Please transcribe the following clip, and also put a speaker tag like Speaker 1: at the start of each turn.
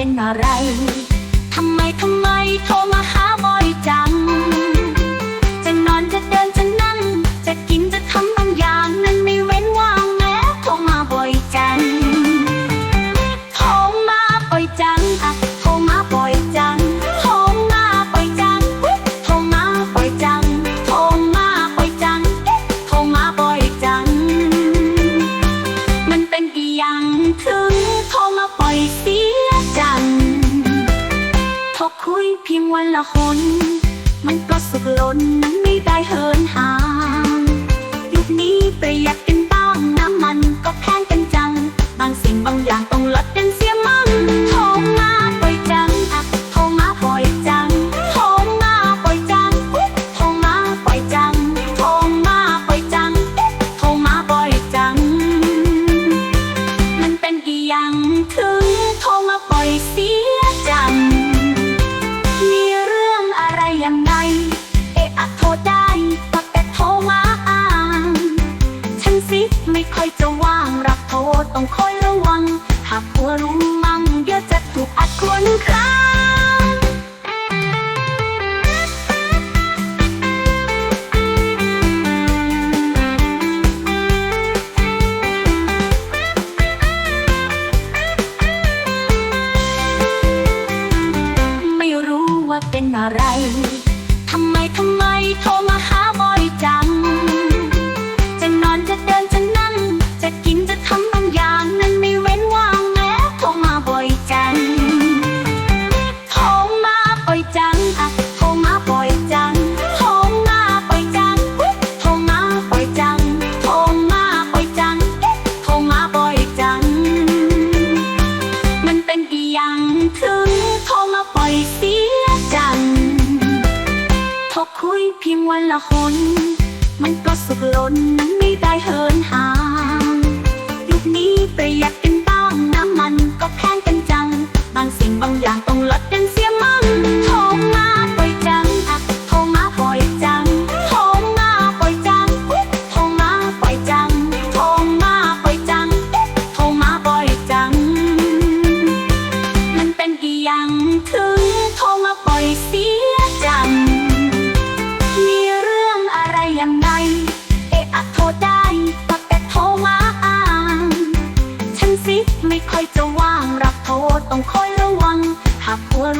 Speaker 1: เป็นอะไร วันละคน มันก็สุดล้นนั้นไม่ได้เหินห่างยุคนี้ประหยัดกันบ้างน้ำมันก็แพงกันจัง บางสิ่งบางอย่างต้องลด ไม่ค่อยจะว่างรับโทษต้องคอยระวัง หากกลัวรู้มั่งเดี๋ยวจะถูกอัดกลัวลุงครับไม่รู้ว่าเป็นอะไร เพียงวันละคน มันก็สุขล้นไม่ได้เหินห่างยุคนี้ประหยัดกันบ้างน้ำมันก็แพงกันจัง บางสิ่งบางอย่างต้องลดกันเสียมั่งโทมมาปล่อยจังอะโทมมาปล่อยจังโทมมาปล่อยจังโทมมาปล่อยจังโทมมาปล่อยจังโทมมาปล่อยจัง มันเป็นกี่อย่างถึงโทมมาปล่อยสิ หักควง